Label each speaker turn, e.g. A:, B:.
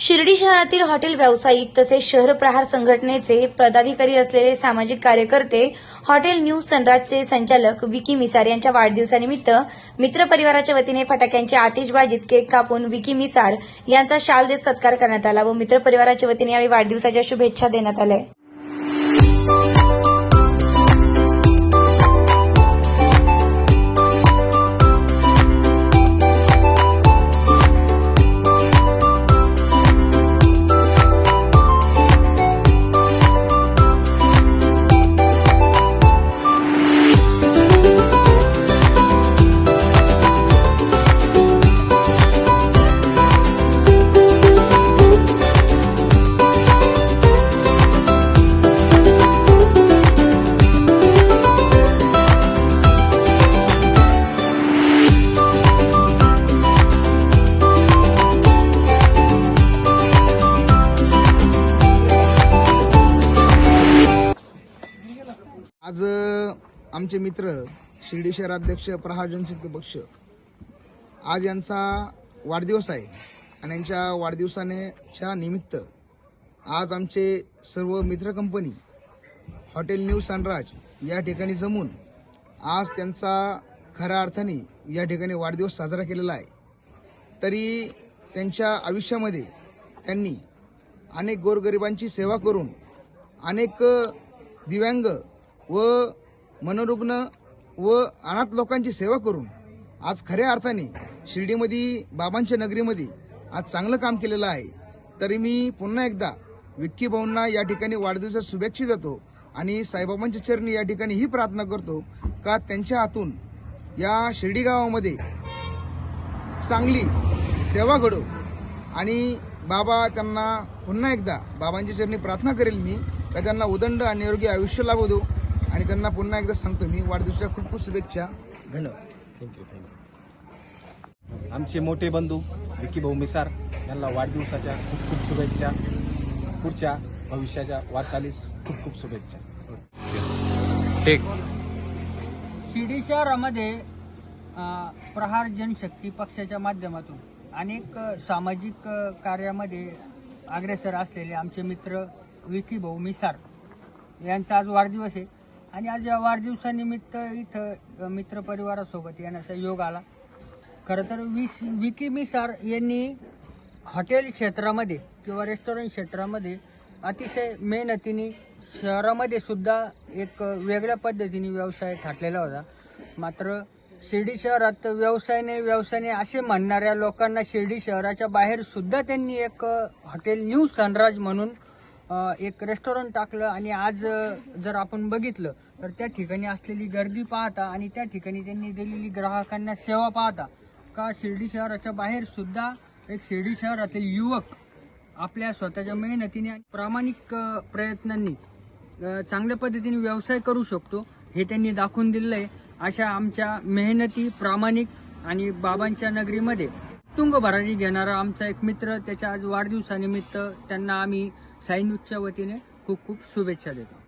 A: शिर्डी शहरातील हॉटेल व्यावसायिक तसेच शहर प्रहार संघटनेचे पदाधिकारी असलेले सामाजिक कार्यकर्ते हॉटेल न्यू सनराजचे संचालक विकी मिसार यांच्या वाढदिवसानिमित्त मित्रपरिवाराच्या वतीने फटाक्यांची आतिषबाजीत केक कापून विकी मिसार यांचा शाल देत सत्कार करण्यात आला व मित्रपरिवाराच्या वतीने यावेळी वाढदिवसाच्या शुभेच्छा देण्यात आल्या.
B: आज आमचे मित्र शिर्डी शहराध्यक्ष प्रहार जनशक्ती पक्ष आज यांचा वाढदिवस आहे आणि यांच्या वाढदिवसानेच्या निमित्त आज आमचे सर्व मित्र कंपनी हॉटेल न्यू सनराज या ठिकाणी जमून आज त्यांचा खऱ्या अर्थाने या ठिकाणी वाढदिवस साजरा केलेला आहे. तरी त्यांच्या आयुष्यामध्ये त्यांनी अनेक गोरगरिबांची सेवा करून अनेक दिव्यांग व मनोरुग्ण व अनाथ लोकांची सेवा करून आज खऱ्या अर्थाने शिर्डीमध्ये बाबांच्या नगरीमध्ये आज चांगलं काम केलेलं आहे. तरी मी पुन्हा एकदा विक्की भाऊंना या ठिकाणी वाढदिवसात शुभेच्छा देतो आणि साईबाबांच्या चरणी या ठिकाणी ही प्रार्थना करतो का त्यांच्या हातून या शिर्डी गावामध्ये चांगली सेवा घडो आणि बाबा त्यांना पुन्हा एकदा बाबांच्या चरणी प्रार्थना करेल मी का त्यांना उदंड आणि निरोगी आयुष्य लाभू. देऊ आणि त्यांना पुन्हा एकदा सांगतो मी वाढदिवसाच्या खूप खूप शुभेच्छा. धन्यवाद.
C: थँक्यू थँक्यू आमचे मोठे बंधू विकी भाऊ मिसार यांना वाढदिवसाच्या खूप खूप शुभेच्छा. पुढच्या भविष्याच्या वाटचालीस खूप खूप शुभेच्छा.
D: ठीक.
E: शिर्डी शहरामध्ये प्रहार जनशक्ती पक्षाच्या माध्यमातून अनेक सामाजिक कार्यामध्ये अग्रेसर असलेले आमचे मित्र विकी भाऊ मिसार यांचा आज वाढदिवस आहे. आणि आज या वाढदिवसानिमित्त इथं मित्र मित्रपरिवारासोबत येण्याचा योग आला. खरं तर विस विकी मिसार यांनी हॉटेल क्षेत्रामध्ये किंवा रेस्टॉरंट क्षेत्रामध्ये अतिशय मेहनतीने शहरामध्ये सुद्धा एक वेगळ्या पद्धतीने व्यवसाय थाटलेला होता. मात्र शिर्डी शहरात व्यवसायाने व्यवसायाने असे म्हणणाऱ्या लोकांना शिर्डी शहराच्या बाहेर सुद्धा त्यांनी एक हॉटेल न्यू सनराज म्हणून एक रेस्टॉरंट टाकलं आणि आज जर आपण बघितलं तर त्या ठिकाणी असलेली गर्दी पाहता आणि त्या ठिकाणी त्यांनी दिलेली ग्राहकांना सेवा पाहता का शिर्डी शहराच्या बाहेर सुद्धा एक शिर्डी शहरातील युवक आपल्या स्वतःच्या मेहनतीने आणि प्रामाणिक प्रयत्नांनी चांगल्या पद्धतीने व्यवसाय करू शकतो हे त्यांनी दाखवून दिलं आहे अशा आमच्या मेहनती प्रामाणिक आणि बाबांच्या नगरीमध्ये. तुंग भरारी घेणारा आमचा एक मित्र त्याच्या आज वाढदिवसानिमित्त त्यांना आम्ही साईन्यूजच्या वतीने खूप खूप शुभेच्छा देतो.